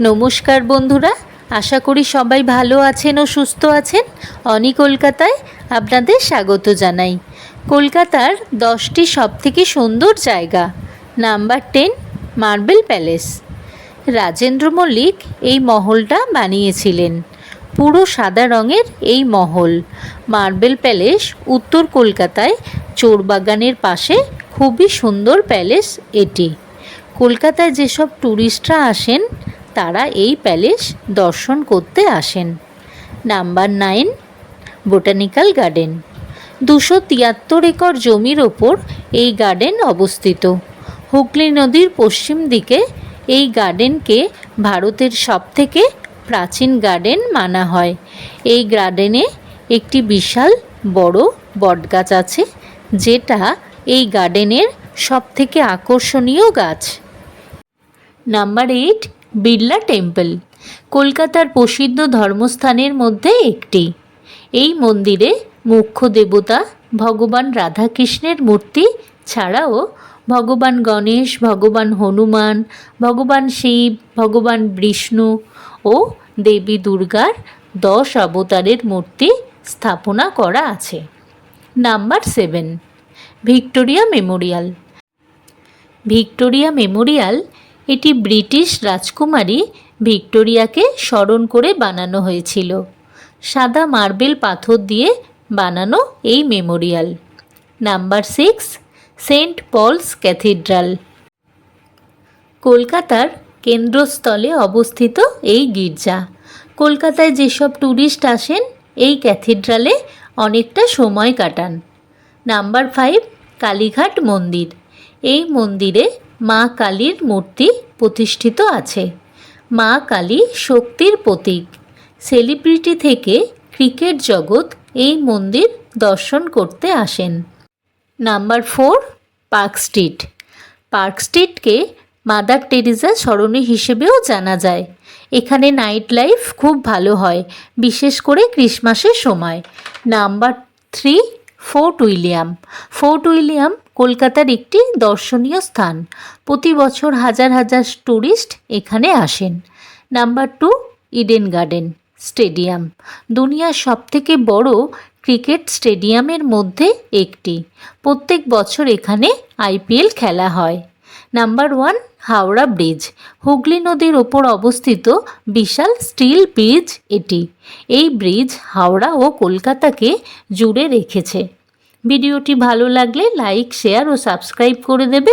নমস্কার বন্ধুরা, আশা করি সবাই ভালো আছেন ও সুস্থ আছেন। অনি কলকাতায় আপনাদের স্বাগত জানাই। কলকাতার দশটি সবথেকে সুন্দর জায়গা, number ten marble palace. Rajendra Mallick এই মহলটা বানিয়েছিলেন। পুরো সাদা রঙের এই মহল। মার্বেল প্যালেস উত্তর কলকাতায় চোরবাগানের পাশে খুবই সুন্দর প্যালেস এটি। কলকাতায় যেসব ট্যুরিস্টরা আসেন তারা এই প্যালেস দর্শন করতে আসেন। Number nine, botanical garden. দুশো তিয়াত্তর একর জমির ওপর এই গার্ডেন অবস্থিত। হুগলি নদীর পশ্চিম দিকে এই গার্ডেনকে ভারতের সবথেকে প্রাচীন গার্ডেন মানা হয়। এই গার্ডেনে একটি বিশাল বড় বটগাছ আছে, যেটা এই গার্ডেনের সবথেকে আকর্ষণীয় গাছ। নাম্বার এইট বিড়লা টেম্পল, কলকাতার প্রসিদ্ধ ধর্মস্থানের মধ্যে একটি। এই মন্দিরে মুখ্য দেবতা ভগবান রাধাকৃষ্ণের মূর্তি ছাড়াও ভগবান গণেশ, ভগবান হনুমান, ভগবান শিব, ভগবান বিষ্ণু ও দেবী দুর্গার দশ অবতারের মূর্তি স্থাপনা করা আছে। Number seven, Victoria memorial. Victoria memorial এটি ব্রিটিশ রাজকুমারী ভিক্টোরিয়াকে স্মরণ করে বানানো হয়েছিল। সাদা মার্বেল পাথর দিয়ে বানানো এই memorial. Number six, Saint Paul's cathedral. কলকাতার কেন্দ্রস্থলে অবস্থিত এই গির্জা। কলকাতায় যেসব ট্যুরিস্ট আসেন, এই ক্যাথিড্রালে অনেকটা সময় কাটান। নাম্বার ফাইভ, কালীঘাট মন্দির। এই মন্দিরে মা কালীর মূর্তি প্রতিষ্ঠিত আছে। মা কালী শক্তির প্রতীক। সেলিব্রিটি থেকে ক্রিকেট জগৎ এই মন্দির দর্শন করতে আসেন। Number four, park street. Park স্ট্রিটকে Mother Teresa সরণি হিসেবেও জানা যায়। এখানে নাইট লাইফ খুব ভালো হয়, বিশেষ করে ক্রিসমাসের সময়। Number three, Fort William. Fort William কলকাতার একটি দর্শনীয় স্থান। প্রতি বছর হাজার হাজার ট্যুরিস্ট এখানে আসেন। Number two, Eden garden stadium. দুনিয়ার সবথেকে বড় ক্রিকেট স্টেডিয়ামের মধ্যে একটি। প্রত্যেক বছর এখানে আইপিএল খেলা হয়। Number one, Howrah bridge. Hooghly নদীর ওপর অবস্থিত বিশাল স্টিল ব্রিজ এটি। এই ব্রিজ হাওড়া ও কলকাতাকে জুড়ে রেখেছে। ভিডিওটি ভালো লাগলে লাইক শেয়ার ও সাবস্ক্রাইব করে দেবে।